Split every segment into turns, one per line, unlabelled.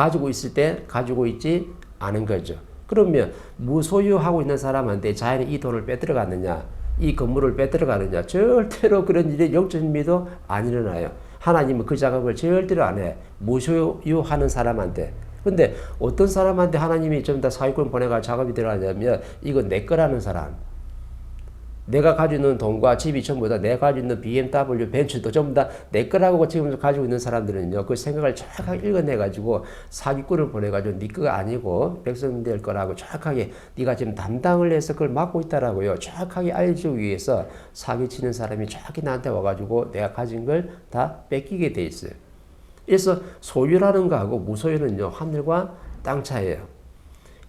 가지고 있을 때 가지고 있지 않은 거죠. 그러면 무소유하고 있는 사람한테 자연이 이 돈을 빼들어갔느냐, 이 건물을 빼들어가느냐, 절대로 그런 일이 영적 의미도 안 일어나요. 하나님은 그 작업을 절대로 안 해. 무소유하는 사람한테. 근데 어떤 사람한테 하나님이 좀 더 사기꾼 보내가 작업이 들어가냐면 이거 내 거라는 사람. 내가 가지고 있는 돈과 집이 전부 다 내가 가지고 있는 BMW, 벤츠도 전부 다 내 거라고 지금 가지고 있는 사람들은요, 그 생각을 정확하게 읽어내가지고 사기꾼을 보내가지고 네 거가 아니고 백성될 거라고 정확하게 네가 지금 담당을 해서 그걸 맡고 있다라고요. 정확하게 알려주기 위해서 사기치는 사람이 정확히 나한테 와가지고 내가 가진 걸 다 뺏기게 돼 있어요. 그래서 소유라는 거하고 무소유는요, 하늘과 땅 차이예요.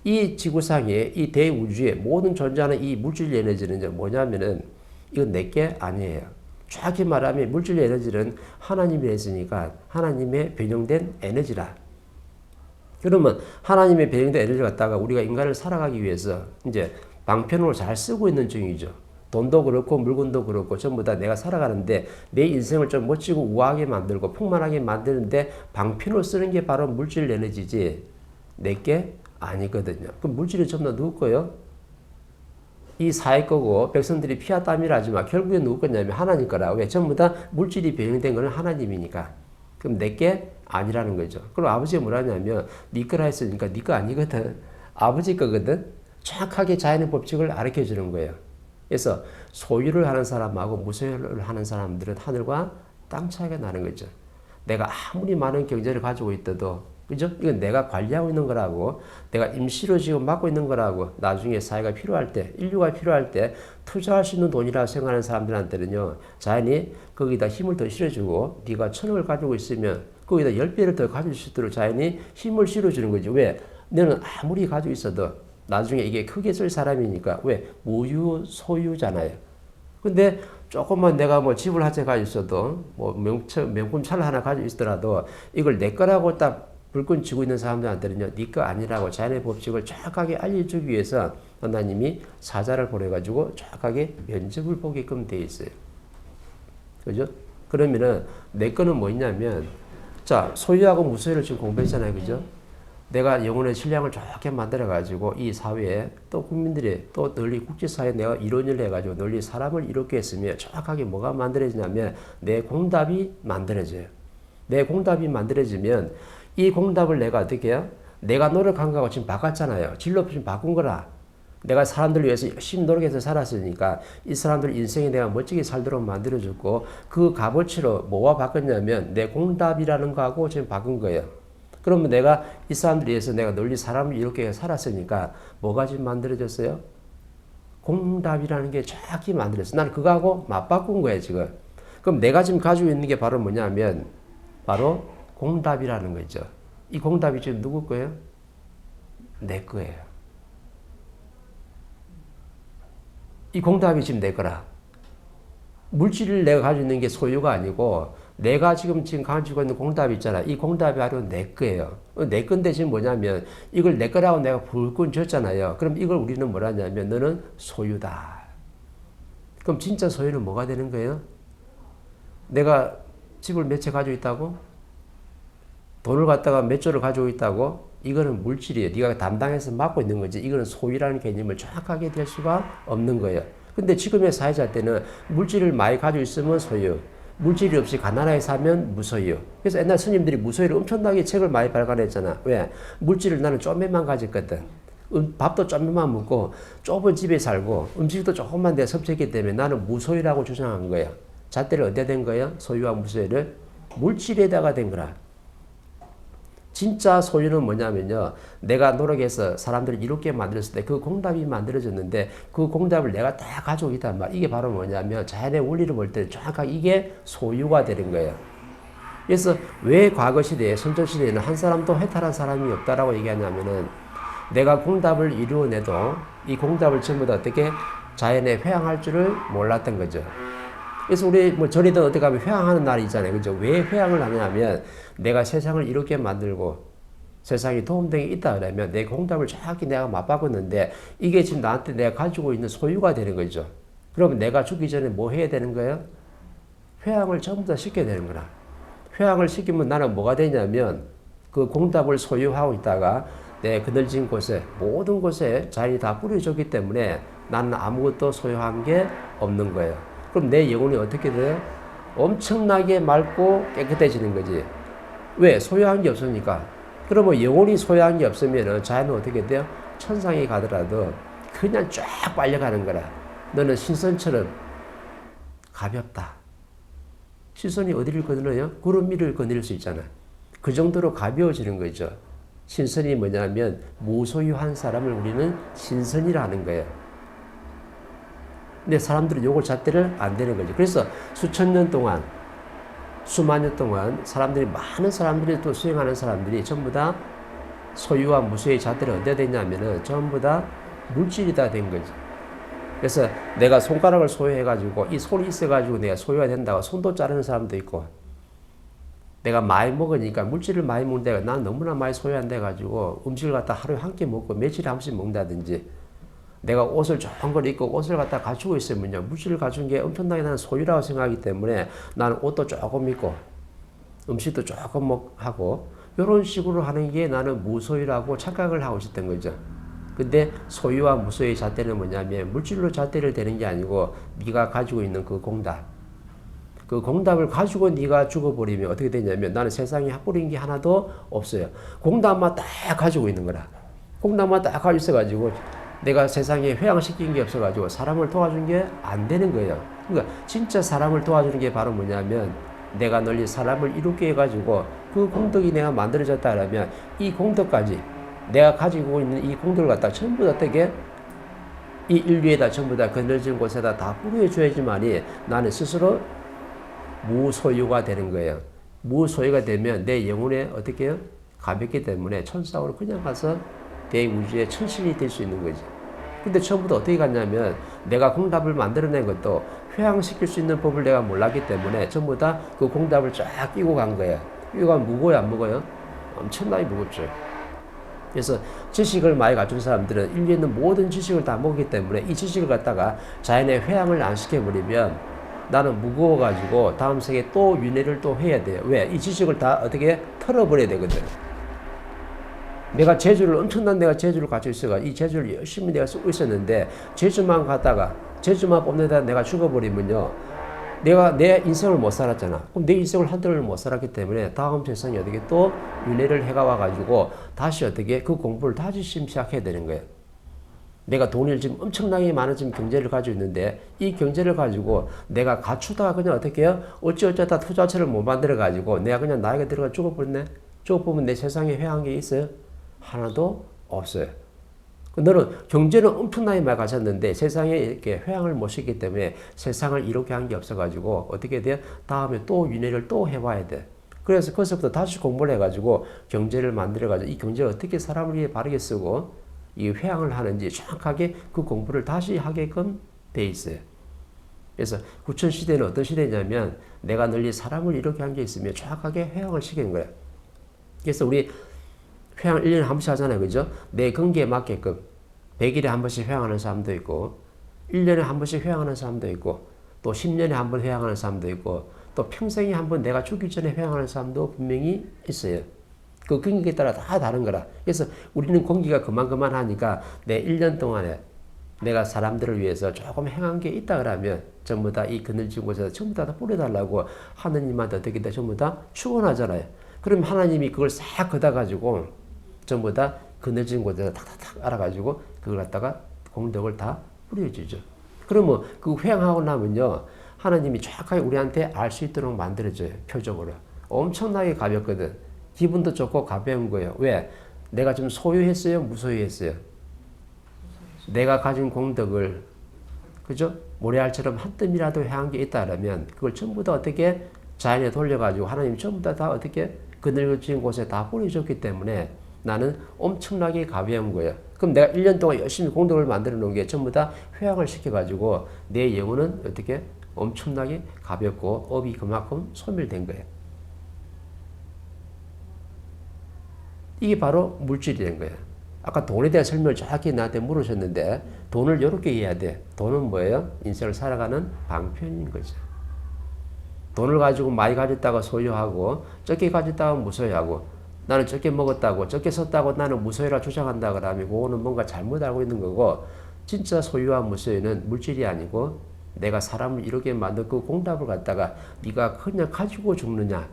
이 지구상에 이 대우주의 모든 존재하는 이 물질 에너지는 뭐냐면은 이건 내게 아니에요. 정확히 말하면 물질 에너지는 하나님이 했으니까 하나님의 변형된 에너지라. 그러면 하나님의 변형된 에너지 갖다가 우리가 인간을 살아가기 위해서 이제 방편으로 잘 쓰고 있는 중이죠. 돈도 그렇고 물건도 그렇고 전부 다 내가 살아가는데 내 인생을 좀 멋지고 우아하게 만들고 풍만하게 만드는데 방편으로 쓰는 게 바로 물질 에너지지 내게 아니거든요. 그 물질이 전부 다 누구 거요? 이 사회 거고 백성들이 피와 땀이라 하지만 결국에 누구 거냐면 하나님 거라고. 왜? 전부 다 물질이 변형된 거는 하나님이니까. 그럼 내게 아니라는 거죠. 그럼 아버지가 뭐라냐면 네 거라 했으니까 네거 아니거든. 아버지 거거든. 정확하게 자연의 법칙을 가르쳐 주는 거예요. 그래서 소유를 하는 사람하고 무소유를 하는 사람들은 하늘과 땅 차이가 나는 거죠. 내가 아무리 많은 경제를 가지고 있어도 그죠? 이건 내가 관리하고 있는 거라고, 내가 임시로 지금 맡고 있는 거라고, 나중에 사회가 필요할 때, 인류가 필요할 때 투자할 수 있는 돈이라고 생각하는 사람들한테는요, 자연이 거기다 힘을 더 실어주고, 네가 천억을 가지고 있으면 거기다 열 배를 더 가질 수 있도록 자연이 힘을 실어주는 거지. 왜? 너는 아무리 가지고 있어도 나중에 이게 크게 쓸 사람이니까 왜? 무유 소유잖아요. 근데 조금만 내가 뭐 집을 한 채 가지고 있어도 뭐 명품 차를 하나 가지고 있더라도 이걸 내 거라고 딱 불끈 쥐고 있는 사람들한테는요, 네 거 아니라고 자연의 법칙을 정확하게 알려주기 위해서 하나님이 사자를 보내가지고 정확하게 면접을 보게끔 돼 있어요. 그죠? 그러면은 내 거는 뭐냐면, 자, 소유하고 무소유를 지금 공부했잖아요. 그죠? 내가 영혼의 신량을 좋게 만들어가지고 이 사회에 또 국민들이 또 널리 국제사회에 내가 이론을 해가지고 널리 사람을 이롭게 했으면 정확하게 뭐가 만들어지냐면 내 공답이 만들어져요. 내 공답이 만들어지면 이 공답을 내가 어떻게 해요? 내가 노력한 거하고 지금 바꿨잖아요. 진로 지금 바꾼 거라. 내가 사람들 위해서 열심히 노력해서 살았으니까 이 사람들 인생에 내가 멋지게 살도록 만들어줬고 그 값어치로 뭐와 바꿨냐면 내 공답이라는 거하고 지금 바꾼 거예요. 그러면 내가 이 사람들 위해서 내가 널리 사람을 이렇게 살았으니까 뭐가 지금 만들어졌어요? 공답이라는 게 정확히 만들었어. 나는 그거하고 맞바꾼 거예요, 지금. 그럼 내가 지금 가지고 있는 게 바로 뭐냐면 바로 공답이라는 거죠. 이 공답이 지금 누구 거예요? 내 거예요. 이 공답이 지금 내 거라. 물질을 내가 가지고 있는 게 소유가 아니고 내가 지금 지금 가지고 있는 공답이 있잖아. 이 공답이 바로 내 거예요. 내 건데 지금 뭐냐면 이걸 내 거라고 내가 불끈 줬잖아요. 그럼 이걸 우리는 뭐라냐면 너는 소유다. 그럼 진짜 소유는 뭐가 되는 거예요? 내가 집을 몇 채 가지고 있다고? 돈을 갖다가 몇 조를 가지고 있다고 이거는 물질이에요. 네가 담당해서 맡고 있는 거지. 이거는 소유라는 개념을 정확하게 될 수가 없는 거예요. 근데 지금의 사회자 때는 물질을 많이 가지고 있으면 소유, 물질이 없이 가난하게 살면 무소유. 그래서 옛날 스님들이 무소유를 엄청나게 책을 많이 발간했잖아. 왜? 물질을 나는 좀매만 가졌거든. 음, 밥도 좀매만 먹고 좁은 집에 살고 음식도 조금만 내가 섭취했기 때문에 나는 무소유라고 주장한 거예요. 잣대를 어디에 된 거예요? 소유와 무소유를 물질에다가 된 거라. 진짜 소유는 뭐냐면요. 내가 노력해서 사람들을 이롭게 만들었을 때 그 공답이 만들어졌는데 그 공답을 내가 다 가지고 있단 말. 이게 바로 뭐냐면 자연의 원리를 볼 때 정확하게 이게 소유가 되는 거예요. 그래서 왜 과거 시대에 선조 시대에는 한 사람도 해탈한 사람이 없다라고 얘기하냐면은 내가 공답을 이루어내도 이 공답을 전부 다 어떻게 자연에 회항할 줄을 몰랐던 거죠. 그래서 우리 뭐 절이든 어디 가면 회항하는 날이 있잖아요. 그죠? 왜 회항을 하냐면 내가 세상을 이렇게 만들고 세상에 도움되게 있다 그러면 내 공답을 정확히 내가 맞바꿨는데 이게 지금 나한테 내가 가지고 있는 소유가 되는 거죠. 그러면 내가 죽기 전에 뭐 해야 되는 거예요? 회항을 전부 다 시켜야 되는 거라. 회항을 시키면 나는 뭐가 되냐면 그 공답을 소유하고 있다가 내 그늘진 곳에 모든 곳에 자연이 다 뿌려졌기 때문에 나는 아무것도 소유한 게 없는 거예요. 그럼 내 영혼이 어떻게 돼요? 엄청나게 맑고 깨끗해지는 거지. 왜? 소유한 게 없으니까. 그러면 영혼이 소유한 게 없으면 자연은 어떻게 돼요? 천상에 가더라도 그냥 쫙 빨려가는 거라. 너는 신선처럼 가볍다. 시선이 어디를 거느려요? 구름 위를 거느릴 수 있잖아. 그 정도로 가벼워지는 거죠. 신선이 뭐냐면 무소유한 사람을 우리는 신선이라는 거예요. 근데 사람들은 요걸 잣대를 안 되는 거죠. 그래서 수천 년 동안 수만 년 동안 사람들이 많은 사람들이 또 수행하는 사람들이 전부 다 소유와 무소유의 잣대를 어디다 됐냐면은 전부 다 물질이 다 된 거지. 그래서 내가 손가락을 소유해가지고 이 손이 있어가지고 내가 소유가 된다고 손도 자르는 사람도 있고 내가 많이 먹으니까 물질을 많이 먹는데 난 너무나 많이 소유한돼 가지고 음식을 갖다 하루에 한 끼 먹고 며칠에 한 번씩 먹는다든지 내가 옷을 좋은 걸 입고 옷을 갖다 갖추고 있으면요 물질을 갖춘 게 엄청나게 나는 소유라고 생각하기 때문에 나는 옷도 조금 입고 음식도 조금 먹 하고 이런 식으로 하는 게 나는 무소유라고 착각을 하고 있었던 거죠. 근데 소유와 무소유의 잣대는 뭐냐면 물질로 잣대를 대는 게 아니고 네가 가지고 있는 그 공답. 그 공답을 가지고 네가 죽어버리면 어떻게 되냐면 나는 세상에 뿌린 게 하나도 없어요. 공답만 딱 가지고 있는 거라. 공답만 딱 가지고 있어가지고 내가 세상에 회양시킨 게 없어가지고 사람을 도와준 게 안 되는 거예요. 그러니까 진짜 사람을 도와주는 게 바로 뭐냐면 내가 널리 사람을 이롭게 해가지고 그 공덕이 내가 만들어졌다라면 이 공덕까지 내가 가지고 있는 이 공덕을 갖다 전부 다 어떻게 이 인류에다 전부 다 그늘진 곳에다 다 뿌려줘야지만이 나는 스스로 무소유가 되는 거예요. 무소유가 되면 내 영혼에 어떻게 해요? 가볍기 때문에 천상으로 그냥 가서 대우주의 천신이 될 수 있는 거지. 근데 처음부터 어떻게 갔냐면 내가 공답을 만들어낸 것도 회항시킬 수 있는 법을 내가 몰랐기 때문에 전부 다 그 공답을 쫙 끼고 간 거야. 이거 무거워요, 안 무거워요? 엄청나게 무겁죠. 그래서 지식을 많이 갖춘 사람들은 인류에 있는 모든 지식을 다 모기 때문에 이 지식을 갖다가 자연의 회항을 안 시켜버리면 나는 무거워가지고 다음 세계에 또 윤회를 또 해야 돼요. 왜? 이 지식을 다 어떻게 털어버려야 되거든. 내가 재주를 엄청난 내가 재주를 가지고 있어가 이 재주를 열심히 내가 쓰고 있었는데 재주만 갖다가 재주만 뽑는다 내가 죽어버리면요. 내가 내 인생을 못 살았잖아. 그럼 내 인생을 한 달을 못 살았기 때문에 다음 세상에 어떻게 또 윤회를 해가 와가지고 다시 어떻게 그 공부를 다시 시작해야 되는 거예요. 내가 돈을 지금 엄청나게 많은 지금 경제를 가지고 있는데 이 경제를 가지고 내가 갖추다가 그냥 어떻게 해요? 어찌어쩌다 투자처를 못 만들어 가지고 내가 그냥 나이가 들어가 죽어버렸네? 죽어보면 내 세상에 회한 게 있어요 하나도 없어요. 너는 경제는 엄청나게 많이 가졌는데 세상에 이렇게 회항을 못 시기 때문에 세상을 이렇게 한 게 없어가지고 어떻게 돼요? 다음에 또 윤회를 또 해봐야 돼. 그래서 거기서부터 다시 공부를 해가지고 경제를 만들어가지고 이 경제를 어떻게 사람을 위해 바르게 쓰고 이 회항을 하는지 정확하게 그 공부를 다시 하게끔 돼 있어요. 그래서 구천 시대는 어떤 시대냐면 내가 널리 사람을 이렇게 한 게 있으면 정확하게 회항을 시키는 거야. 그래서 우리 회항 1년에 한 번씩 하잖아요. 그죠? 내 근기에 맞게끔 100일에 한 번씩 회항하는 사람도 있고 1년에 한 번씩 회항하는 사람도 있고 또 10년에 한 번 회항하는 사람도 있고 또 평생에 한 번 내가 죽기 전에 회항하는 사람도 분명히 있어요. 그 근기에 따라 다 다른 거라. 그래서 우리는 공기가 그만그만 하니까 내 1년 동안에 내가 사람들을 위해서 조금 행한 게 있다 그러면 전부 다 이 그늘진 곳에서 전부 다 뿌려달라고 하느님한테 어떻게 돼 전부 다 축원하잖아요. 그럼 하나님이 그걸 싹 걷어가지고 전부 다 그늘진 곳에서 탁탁탁 알아가지고 그걸 갖다가 공덕을 다 뿌려주죠. 그러면 그 회양하고 나면요. 하나님이 정확하게 우리한테 알 수 있도록 만들어줘요. 표적으로. 엄청나게 가볍거든. 기분도 좋고 가벼운 거예요. 왜? 내가 좀 소유했어요? 무소유했어요? 내가 가진 공덕을 그죠? 모래알처럼 한 뜸이라도 향한 게 있다면 그걸 전부 다 어떻게 자연에 돌려가지고 하나님 전부 다, 다 어떻게 그늘진 곳에 다 뿌려줬기 때문에 나는 엄청나게 가벼운 거예요. 그럼 내가 1년 동안 열심히 공덕을 만들어 놓은 게 전부 다 회양을 시켜가지고 내 영혼은 어떻게 엄청나게 가볍고 업이 그만큼 소멸된 거예요. 이게 바로 물질이 된 거예요. 아까 돈에 대한 설명을 정확히 나한테 물으셨는데 돈을 이렇게 이해해야 돼. 돈은 뭐예요? 인생을 살아가는 방편인 거죠. 돈을 가지고 많이 가졌다가 소유하고 적게 가졌다가 무소유하고 나는 적게 먹었다고 적게 썼다고 나는 무소유라 주장한다 그러면 그거는 뭔가 잘못 알고 있는 거고 진짜 소유와 무소유는 물질이 아니고 내가 사람을 이렇게 만든 그 공답을 갖다가 네가 그냥 가지고 죽느냐?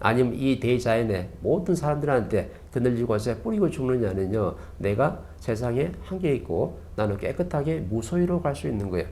아니면 이 대자연의 모든 사람들한테 그늘지고 서 뿌리고 죽느냐는요. 내가 세상에 한계 있고 나는 깨끗하게 무소유로 갈 수 있는 거예요